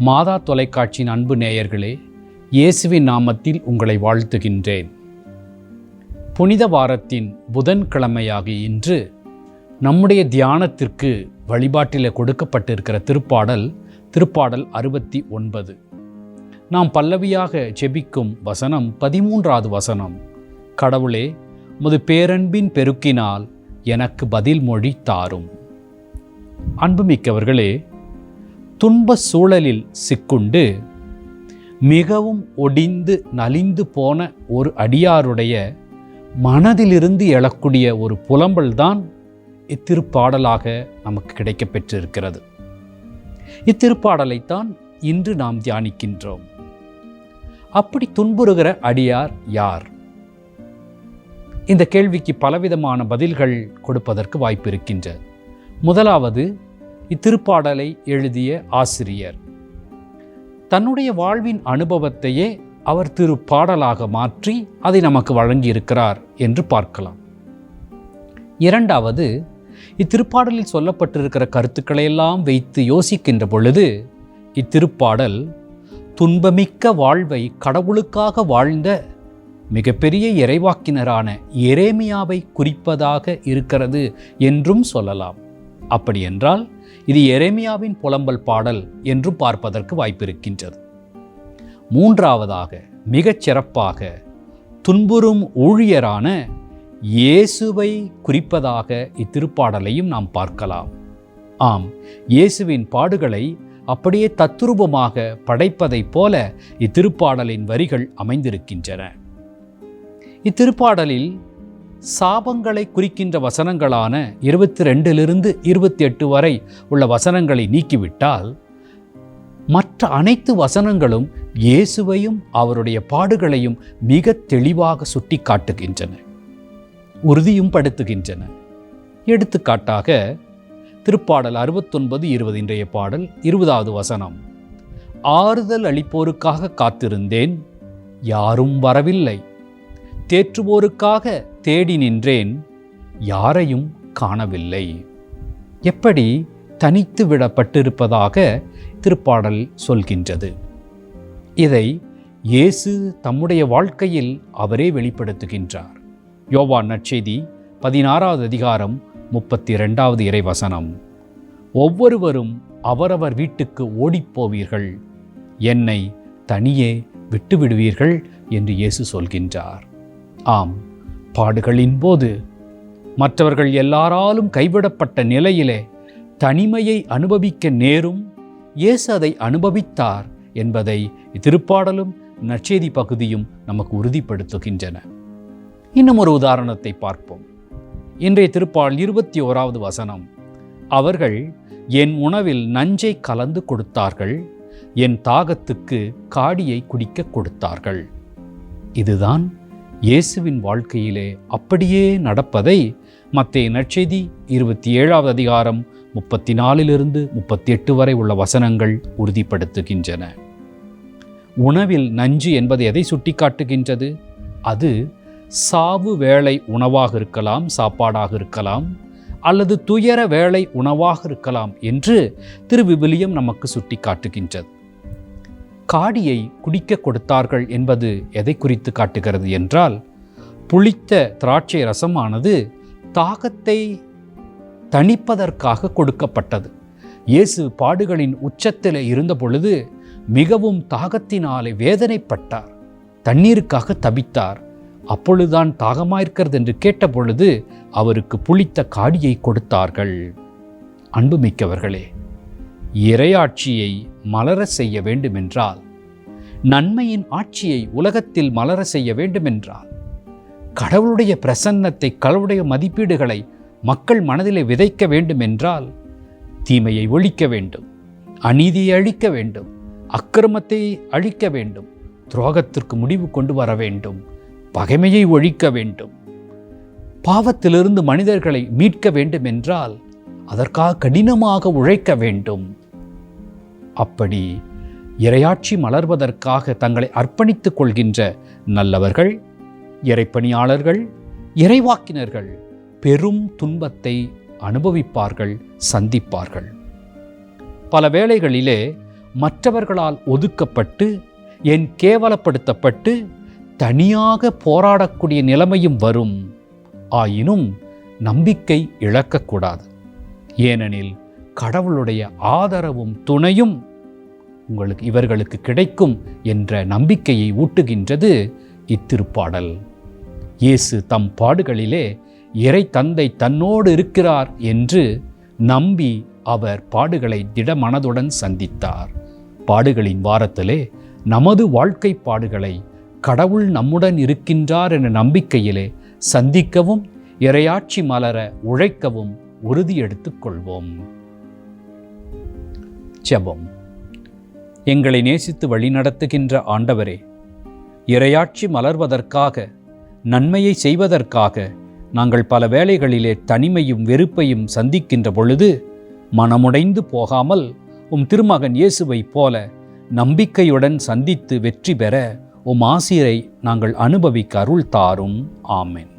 மாதா தொலைக்காட்சியின் அன்பு நேயர்களே இயேசுவின் நாமத்தில் உங்களை வாழ்த்துகின்றேன். புனித வாரத்தின் புதன்கிழமையாகி இன்று நம்முடைய தியானத்திற்கு வழிபாட்டில் கொடுக்கப்பட்டிருக்கிற திருப்பாடல் திருப்பாடல் அறுபத்தி ஒன்பது. நாம் பல்லவியாக ஜெபிக்கும் வசனம் பதிமூன்றாவது வசனம் கடவுளே முது பேரன்பின் பெருக்கினால் எனக்கு பதில் மொழி தாரும். அன்புமிக்கவர்களே துன்ப சூழலில் சிக்குண்டு மிகவும் ஒடிந்து நலிந்து போன ஒரு அடியாருடைய மனதிலிருந்து எழக்கூடிய ஒரு புலம்பல்தான் இத்திருப்பாடலாக நமக்கு கிடைக்கப் பெற்றிருக்கிறது. இத்திருப்பாடலைத்தான் இன்று நாம் தியானிக்கின்றோம். அப்படி துன்புறுகிற அடியார் யார்? இந்த கேள்விக்கு பலவிதமான பதில்கள் கொடுப்பதற்கு வாய்ப்பு இருக்கின்றது. முதலாவது இத்திருப்பாடலை எழுதிய ஆசிரியர். தன்னுடைய வாழ்வின் அனுபவத்தையே அவர் திருப்பாடலாக மாற்றி அதை நமக்கு வழங்கியிருக்கிறார் என்று பார்க்கலாம். இரண்டாவது இத்திருப்பாடலில் சொல்லப்பட்டிருக்கிற கருத்துக்களையெல்லாம் வைத்து யோசிக்கின்ற பொழுது இத்திருப்பாடல் துன்பமிக்க வாழ்வை கடவுளுக்காக வாழ்ந்த மிகப்பெரிய இறைவாக்கினரான எரேமியாவை குறிப்பதாக இருக்கிறது என்றும் சொல்லலாம். அப்படியென்றால் இது எரேமியாவின் புலம்பல் பாடல் என்றும் பார்ப்பதற்கு வாய்ப்பிருக்கின்றது. மூன்றாவதாக மிகச் சிறப்பாக துன்புறும் ஊழியரான இயேசுவை குறிப்பதாக இத்திருப்பாடலையும் நாம் பார்க்கலாம். ஆம் இயேசுவின் பாடுகளை அப்படியே தத்துரூபமாக படைப்பதைப் போல இத்திருப்பாடலின் வரிகள் அமைந்திருக்கின்றன. இத்திருப்பாடலில் சாபங்களை குறிக்கின்ற வசனங்களான இருபத்தி ரெண்டிலிருந்து இருபத்தி எட்டு வரை உள்ள வசனங்களை நீக்கிவிட்டால் மற்ற அனைத்து வசனங்களும் இயேசுவையும் அவருடைய பாடுகளையும் மிக தெளிவாக சுட்டி காட்டுகின்றன உறுதியும் படுத்துகின்றன எடுத்துக்காட்டாக திருப்பாடல் அறுபத்தொன்பது இருபது இன்றைய பாடல் இருபதாவது வசனம் ஆறுதல் அளிப்போருக்காக காத்திருந்தேன் யாரும் வரவில்லை. தேற்றுவோருக்காக தேடி நின்றேன் யாரையும் காணவில்லை. எப்படி தனித்து விடப்பட்டிருப்பதாக திருப்பாடல் சொல்கின்றது. இதை இயேசு தம்முடைய வாழ்க்கையில் அவரே வெளிப்படுத்துகின்றார். யோவான் நற்செய்தி பதினாறாவது அதிகாரம் முப்பத்தி ரெண்டாவது இறைவசனம். ஒவ்வொருவரும் அவரவர் வீட்டுக்கு ஓடிப்போவீர்கள். என்னை தனியே விட்டுவிடுவீர்கள் என்று இயேசு சொல்கின்றார். ஆம் பாடுகளின் போது மற்றவர்கள் எல்லாராலும் கைவிடப்பட்ட நிலையிலே தனிமையை அனுபவிக்க நேரும் இயேசு அதை அனுபவித்தார் என்பதை திருப்பாடலும் நற்செய்தி பகுதியும் நமக்கு உறுதிப்படுத்துகின்றன. இன்னும் ஒரு உதாரணத்தை பார்ப்போம். இன்றைய திருப்பால் இருபத்தி ஓராவது வசனம். அவர்கள் என் உணவில் நஞ்சை கலந்து கொடுத்தார்கள் என் தாகத்துக்கு காடியை குடிக்க கொடுத்தார்கள். இதுதான் இயேசுவின் வாழ்க்கையிலே அப்படியே நடப்பதை மத்திய நற்செய்தி இருபத்தி ஏழாவது அதிகாரம் முப்பத்தி நாலிலிருந்து முப்பத்தி எட்டு வரை உள்ள வசனங்கள் உறுதிப்படுத்துகின்றன. உணவில் நஞ்சு என்பது எதை சுட்டிக்காட்டுகின்றது? அது சாவு வேலை உணவாக இருக்கலாம் சாப்பாடாக இருக்கலாம் அல்லது துயர வேலை உணவாக இருக்கலாம் என்று திருவிவிலியம் நமக்கு சுட்டிக்காட்டுகின்றது. காடியை குடிக்க கொடுத்தார்கள் என்பது எதை குறித்து காட்டுகிறது என்றால் புளித்த திராட்சை ரசமானது தாகத்தை தணிப்பதற்காக கொடுக்கப்பட்டது. இயேசு பாடுகளின் உச்சத்தில் இருந்த பொழுது மிகவும் தாகத்தினாலே வேதனைப்பட்டார். தண்ணீருக்காக தவித்தார் அப்பொழுதுதான் தாகமாயிருக்கிறது என்று கேட்டபொழுது அவருக்கு புளித்த காடியை கொடுத்தார்கள். அன்புமிக்கவர்களே இறையாட்சியை மலர செய்ய வேண்டுமென்றால் நன்மையின் ஆட்சியை உலகத்தில் மலர செய்ய வேண்டுமென்றால் கடவுளுடைய பிரசன்னத்தை கடவுளுடைய மதிப்பீடுகளை மக்கள் மனதிலே விதைக்க வேண்டுமென்றால் தீமையை ஒழிக்க வேண்டும் அநீதியை அழிக்க வேண்டும் அக்கிரமத்தை அழிக்க வேண்டும் துரோகத்திற்கு முடிவு கொண்டு வர வேண்டும் பகைமையை ஒழிக்க வேண்டும். பாவத்திலிருந்து மனிதர்களை மீட்க வேண்டுமென்றால் அதற்காக கடினமாக உழைக்க வேண்டும். அப்படி இரையாட்சி மலர்வதற்காக தங்களை அர்ப்பணித்துக் கொள்கின்ற நல்லவர்கள் இறைப்பணியாளர்கள் இறைவாக்கினர்கள் பெரும் துன்பத்தை அனுபவிப்பார்கள் சந்திப்பார்கள். பல வேளைகளிலே மற்றவர்களால் ஒதுக்கப்பட்டு என் கேவலப்படுத்தப்பட்டு தனியாக போராடக்கூடிய நிலைமையும் வரும். ஆயினும் நம்பிக்கை இழக்கக்கூடாது. ஏனெனில் கடவுளுடைய ஆதரவும் துணையும் உங்களுக்கு இவர்களுக்கு கிடைக்கும் என்ற நம்பிக்கையை ஊட்டுகின்றது இத்திருப்பாடல். இயேசு தம் பாடுகளிலே இறை தந்தை தன்னோடு இருக்கிறார் என்று நம்பி அவர் பாடுகளை திடமனதுடன் சந்தித்தார். பாடுகளின் வாரத்திலே நமது வாழ்க்கை பாடுகளை கடவுள் நம்முடன் இருக்கின்றார் என நம்பிக்கையிலே சந்திக்கவும் இரையாட்சி மலர உழைக்கவும் உறுதியெடுத்துக் கொள்வோம். ஜெபம். எங்களை நேசித்து வழிநடத்துகின்ற ஆண்டவரே இறையாட்சி மலர்வதற்காக நன்மையை செய்வதற்காக நாங்கள் பல வேளைகளிலே தனிமையும் வெறுப்பையும் சந்திக்கின்ற பொழுது மனமுடைந்து போகாமல் உம் திருமகன் இயேசுவைப் போல நம்பிக்கையுடன் சந்தித்து வெற்றி பெற உம் ஆசிரை நாங்கள் அனுபவிக்க அருள் தாரும். ஆமென்.